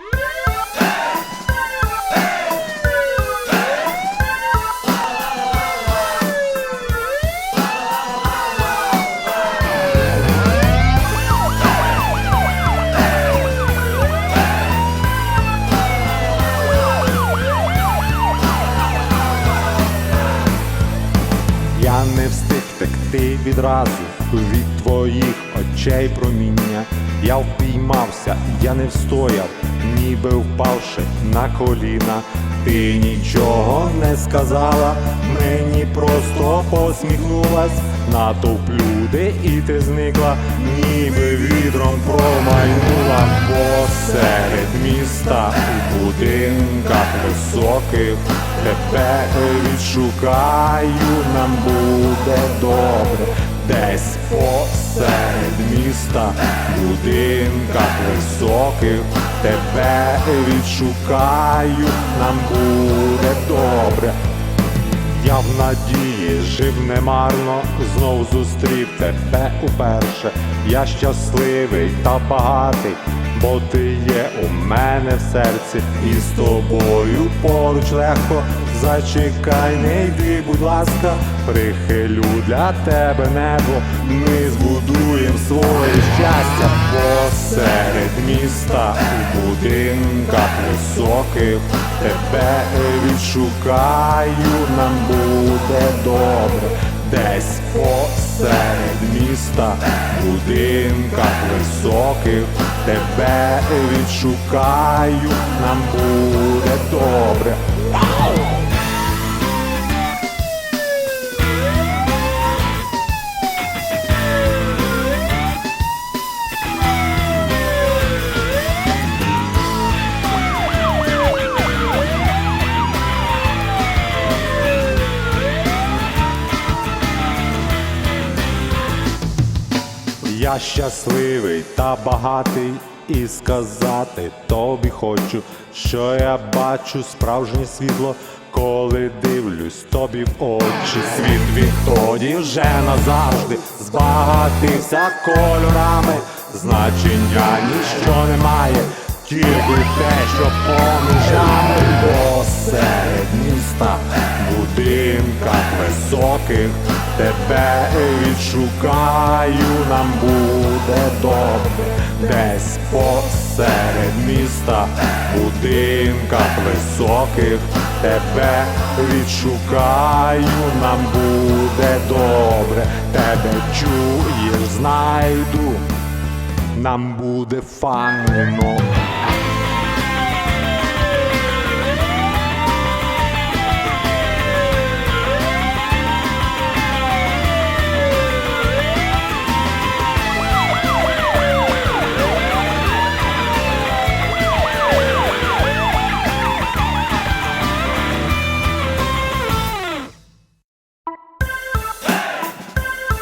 Я не встиг текти відразу від твоїх очей проміння. Я впіймався, я не встояв, ніби впавши на коліна. Ти нічого не сказала, мені просто посміхнулась. Натовп люди, і ти зникла, ніби вітром промайнула посеред міста у будинках високих. Тебе відшукаю, нам буде добре. Десь посеред міста, в будинках високих, тебе відшукаю, нам буде добре. Я в надії жив немарно, знов зустрів тебе уперше. Я щасливий та багатий, бо ти є у мене в серці, і з тобою поруч легко. Зачекай, не йди, будь ласка, прихилю для тебе небо. Ми збудуємо своє щастя посеред міста, у будинках високих. Тебе відшукаю, нам буде добре. Десь посеред міста, будинках високих. Тебе відшукаю, нам буде добре. Я щасливий та багатий, і сказати тобі хочу, що я бачу справжнє світло, коли дивлюсь тобі в очі. Світ відтоді вже назавжди збагатився кольорами, значення ніщо немає, тільки те, що поміж нами посеред міста, будинках високих. Тебе відшукаю, нам буде добре, десь посеред міста, будинках високих, тебе відшукаю, нам буде добре, тебе чуєш, знайду, нам буде файно.